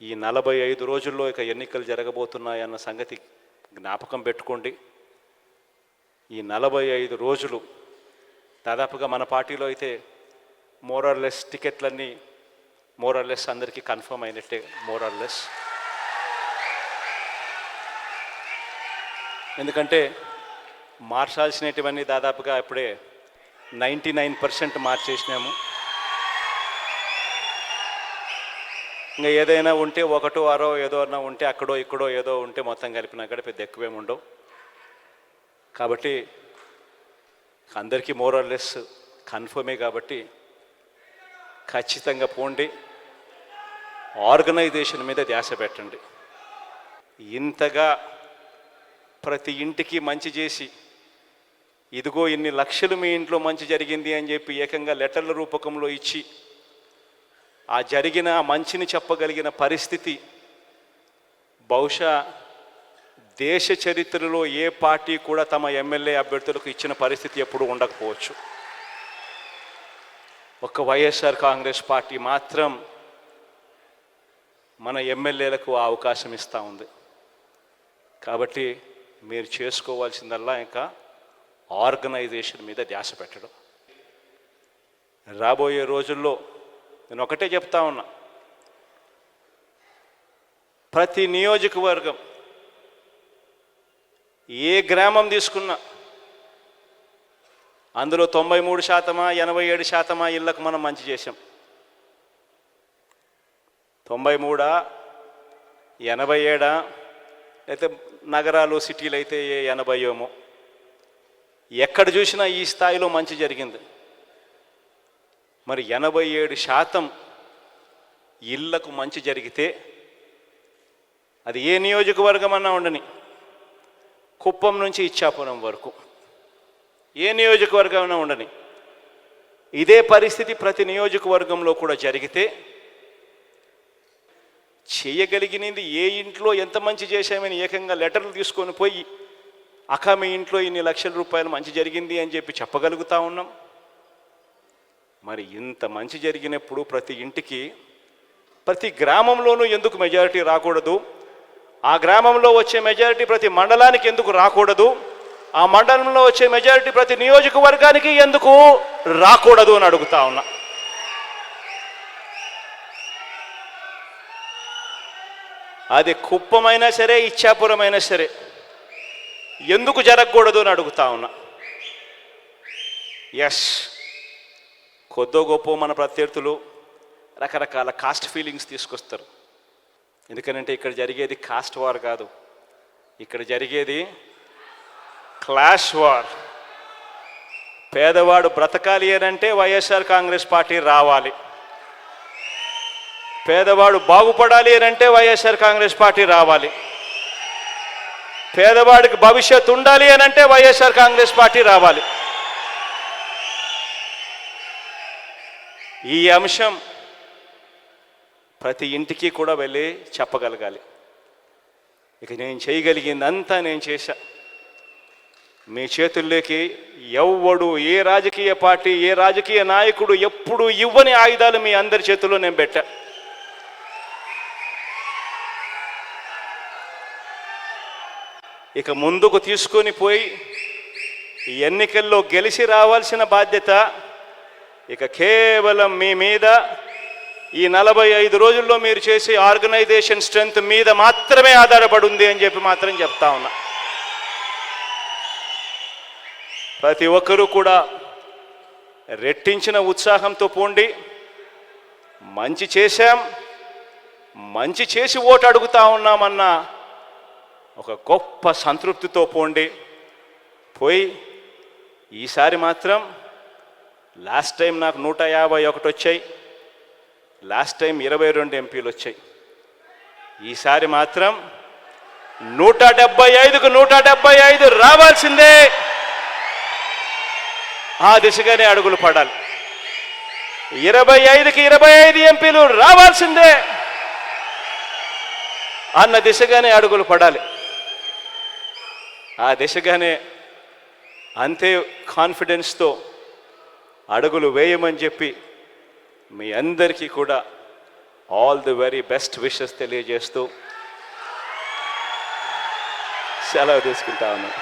ఈ నలభై ఐదు రోజుల్లో ఇక ఎన్నికలు జరగబోతున్నాయన్న సంగతి జ్ఞాపకం పెట్టుకోండి. ఈ నలభై ఐదు రోజులు దాదాపుగా మన పార్టీలో అయితే మోరర్లెస్ టికెట్లన్నీ మోరర్లెస్ అందరికీ కన్ఫర్మ్ అయినట్టే మోరర్లెస్. ఎందుకంటే మార్చాల్సినటువన్నీ దాదాపుగా ఇప్పుడే నైంటీ నైన్ పర్సెంట్ మార్చేసినాము. ఇంకా ఏదైనా ఉంటే ఒకటో ఆరో ఏదో అన్నా ఉంటే అక్కడో ఇక్కడో ఏదో ఉంటే మొత్తం కలిపినా కూడా పెద్ద ఎక్కువేమి ఉండవు. కాబట్టి అందరికీ మోరల్లెస్ కన్ఫర్మే కాబట్టి ఖచ్చితంగా పోండి. ఆర్గనైజేషన్ మీద ధ్యాస పెట్టండి. ఇంతగా ప్రతి ఇంటికి మంచి చేసి ఇదిగో ఇన్ని లక్షలు మీ ఇంట్లో మంచి జరిగింది అని చెప్పి ఏకంగా లెటర్ల రూపకంలో ఇచ్చి ఆ జరిగిన మంచిని చెప్పగలిగిన పరిస్థితి. బహుశా దేశ చరిత్రలో ఏ పార్టీ కూడా తమ ఎమ్మెల్యే అభ్యర్థులకు ఇచ్చిన పరిస్థితి ఎప్పుడూ ఉండకపోవచ్చు. ఒక్క వైఎస్ఆర్ కాంగ్రెస్ పార్టీ మాత్రం మన ఎమ్మెల్యేలకు ఆ అవకాశం ఇస్తూ ఉంది. కాబట్టి మీరు చేసుకోవాల్సిందల్లా ఇంకా ఆర్గనైజేషన్ మీద ధ్యాస పెట్టడం. రాబోయే రోజుల్లో నేను ఒకటే చెప్తా ఉన్నా. ప్రతి నియోజకవర్గం ఏ గ్రామం తీసుకున్నా అందులో తొంభై మూడు శాతమా ఎనభై ఏడు శాతమా ఇళ్ళకు మనం మంచి చేసాం తొంభై మూడా ఎనభై ఏడా అయితే నగరాలు సిటీలు అయితే ఏ ఎనభై ఏమో ఎక్కడ చూసినా ఈ స్థాయిలో మంచి జరిగింది. మరి ఎనభై ఏడు శాతం ఇళ్ళకు మంచి జరిగితే అది ఏ నియోజకవర్గం అన్నా ఉండని కుప్పం నుంచి ఇచ్చాపురం వరకు. ఏ నియోజకవర్గమైనా ఉండని. ఇదే పరిస్థితి ప్రతి నియోజకవర్గంలో కూడా జరిగితే చేయగలిగినది ఏ ఇంట్లో ఎంత మంచి చేశామని ఏకంగా లెటర్లు తీసుకొని పోయి అక్క మీ ఇంట్లో ఇన్ని లక్షల రూపాయలు మంచి జరిగింది అని చెప్పి చెప్పగలుగుతా ఉన్నాం. మరి ఇంత మంచి జరిగినప్పుడు ప్రతి ఇంటికి ప్రతి గ్రామంలోనూ ఎందుకు మెజారిటీ రాకూడదు? ఆ గ్రామంలో వచ్చే మెజారిటీ ప్రతి మండలానికి ఎందుకు రాకూడదు? ఆ మండలంలో వచ్చే మెజారిటీ ప్రతి నియోజకవర్గానికి ఎందుకు రాకూడదు అని అడుగుతా ఉన్నా. అది కుప్పమైనా సరే ఇచ్చాపురమైనా సరే ఎందుకు జరగకూడదు అని అడుగుతా ఉన్నా. ఎస్ కొద్దో గొప్ప మన ప్రత్యర్థులు రకరకాల కాస్ట్ ఫీలింగ్స్ తీసుకొస్తారు. ఎందుకనంటే ఇక్కడ జరిగేది కాస్ట్ వార్ కాదు. ఇక్కడ జరిగేది క్లాష్ వార్ పేదవాడు బ్రతకాలి అనంటే వైఎస్ఆర్ కాంగ్రెస్ పార్టీ రావాలి. పేదవాడు బాగుపడాలి అనంటే వైఎస్ఆర్ కాంగ్రెస్ పార్టీ రావాలి. పేదవాడికి భవిష్యత్తు ఉండాలి అనంటే వైఎస్ఆర్ కాంగ్రెస్ పార్టీ రావాలి. ఈ అంశం ప్రతి ఇంటికి కూడా వెళ్ళి చెప్పగలగాలి. ఇక నేను చేయగలిగిందంతా నేను చేశా. మీ చేతుల్లోకి ఎవ్వడు ఏ రాజకీయ పార్టీ ఏ రాజకీయ నాయకుడు ఎప్పుడు ఇవ్వని ఆయుధాలు మీ అందరి చేతుల్లో నేను పెట్టా. ఇక ముందుకు తీసుకొని పోయి ఈ ఎన్నికల్లో గెలిచి రావాల్సిన బాధ్యత ఇక కేవలం మీ మీద ఈ నలభై ఐదు రోజుల్లో మీరు చేసే ఆర్గనైజేషన్ స్ట్రెంగ్త్ మీద మాత్రమే ఆధారపడి ఉంది అని చెప్పి మాత్రం చెప్తా ఉన్నా. ప్రతి ఒక్కరూ కూడా రెట్టించిన ఉత్సాహంతో పోండి. మంచి చేశాం. మంచి చేసి ఓటు అడుగుతా ఉన్నామన్న ఒక గొప్ప సంతృప్తితో పోండి. పోయి ఈసారి మాత్రం లాస్ట్ టైం నాకు నూట యాభై ఒకటి వచ్చాయి. లాస్ట్ టైం ఇరవై రెండు ఎంపీలు వచ్చాయి. ఈసారి మాత్రం నూట డెబ్బై ఐదుకు నూట డెబ్బై ఐదు రావాల్సిందే. ఆ దిశగానే అడుగులు పడాలి. ఇరవై ఐదుకి ఇరవై ఐదు ఎంపీలు రావాల్సిందే. అన్న దిశగానే అడుగులు పడాలి. ఆ దిశగానే అంతే కాన్ఫిడెన్స్తో అడుగులు వేయమని చెప్పి మీ అందరికీ కూడా all the very best wishes తెలియజేస్తూ సెలవు తీసుకుంటా ఉన్నాను.